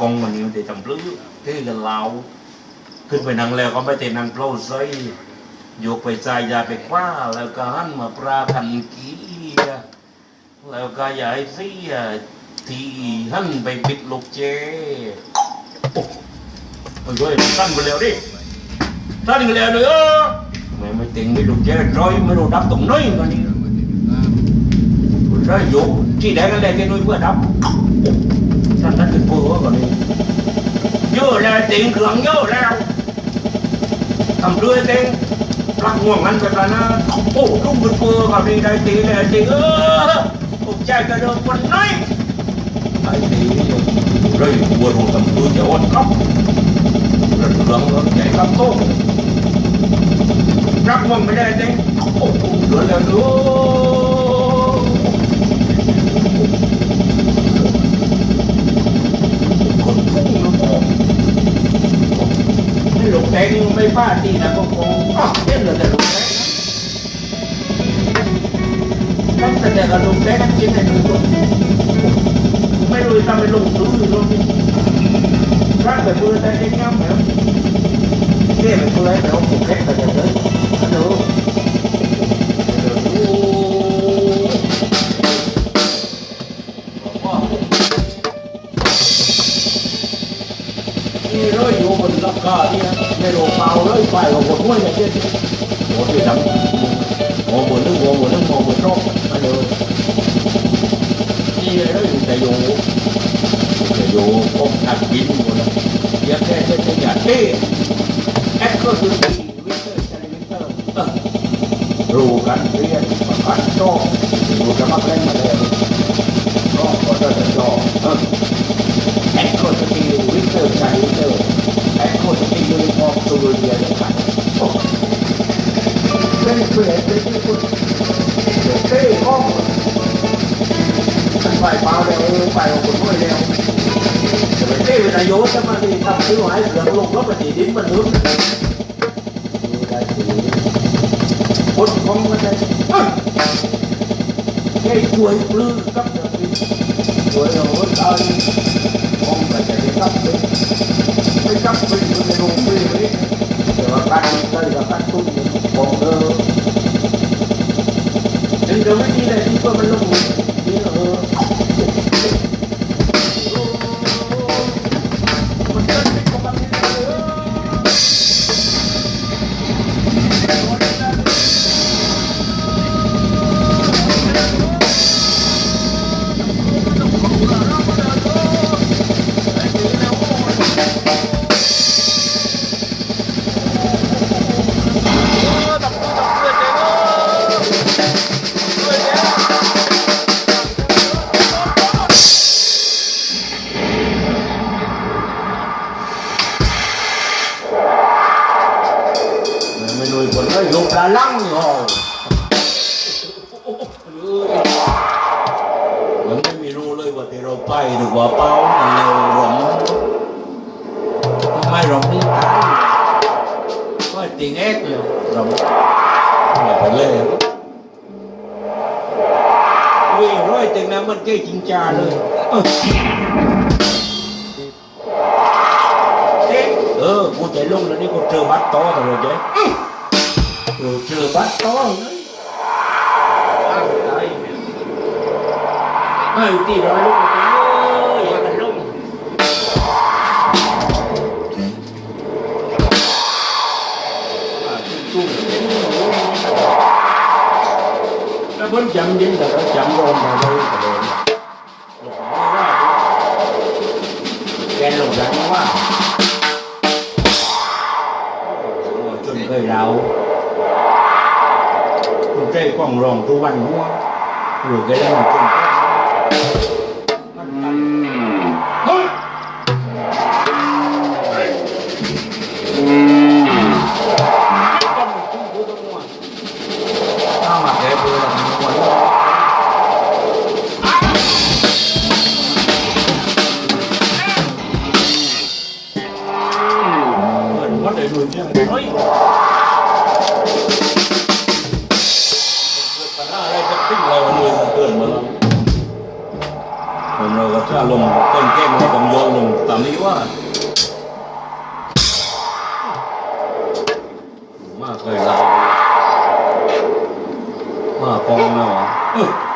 กองมันนี่มันจะจำปลื้อเท่กันเราขึ้นไปนั่งแล้วก็ไม่เต้นนั่งเพลาใส่ยกไปใจยาไปคว้าแล้วก็หันมาปราคันกีแล้วก็ยาให้เสียที่หันไปปิดลูกเจโอ้มันด้ยตั้นไปแล้วดิตั้นไปแล้วเลยเออไม่ไม่ติงไม่ลูกเจร้อยไม่รู้ดับตรงไหนกันนี่ร้อยอยู่ที่ไหนกันเลยแกนุ้ยเพื่อดับ ท่านท่านเป็นผู้ว่าก่อนนี้เยอะแล้วติงเครื่องเยอะแล้วทำด้วยเต็งปลักง่วงนั้นไปปลานะโอ้ลุงเป็นผู้ก่อนนี้ได้ตีเลยตีเออผมใจกระเดิมวันไหนไอ้ตีเลยบัวลงทำด้วยจะอดครับเรื่องเรื่องเรื่องใหญ่ครับโตรักง่วงไม่ได้เต็งโอ้เหลือแล้วดูคนพุ่งนะพ่อไม่หล งแดงนี่ไม่พลาดดีนะก็คงอ้าวเล่นเลยแต่หลงแดงนะตั้งแต่แต่กับหลงแดงนั่กินให้ดูก่อนไม่รู้จะทำไปลงดูหรือลงนี่ร่างแบบมือแต่เด็กงามเหรอเท่แบบมือแต่ว่าผมแค่แต่เด็กเลยฮัลโหลฮัลโหลพ่อนี่เลยอยู่ บนหลังคานี่นะไม่รู้เปล่าเลยไปกับคนห้วยอย่างเช่นหัวที่ดำหัวบนนึงหัวบนนึงหัวบนรอบมาเลยนี่เลยอยู่แต่อยู่แต่อยู่ป้องกันบินหมดเลยเพียงแค่เช่นอย่างที่แอคก็คือดีวิเตอร์เซนวิเตอร์รู้กันเรียนประกันโจ้อยู่จะมาเล่นมาเลย perché oh ท่านฝ่ายเปล่าแล้วฝ่ายของคนด้วยแล้วจะไปเต้นายกจะมาดีทำซื้อหายเหลือลงรถมันดีดินมันนึกดูได้ดีคนของมันได้เฮ้ยแค่ช่วยปลื้มกับเด็กช่วยเราตาย Thank you. มันไม่มีรู้เลยว่าที่เราไปหรือว่าเป้ามันเร็วหรอทำไมเราไม่ตายก็ติงเอ็กเลยเราไม่ไปเลยวิ่งร้อยแต่งนั้นมันเก่จริงจ้าเลยเออเออกูใจลงแล้วนี่กูเจอบัตรโตแต่เลยเจ๊เออเจอบัตรโตเล ไม่ตีร้อยลูกเลยอย่ากันลง nó vẫn chậm dính là nó chậm rồi mà đâu có được ghen lùng rắn quá chân cây rau con cây còn rồng tu văn đúng không rồi cái đó là chân ใจดี๋ยาอะไรจะปิ้งอะไรวันนี้เกิดมาแล้เราก็จะลงต้นแก้งให้ผมโยนลงตามนี้ว่ามาเคยลรามาปองนะวะ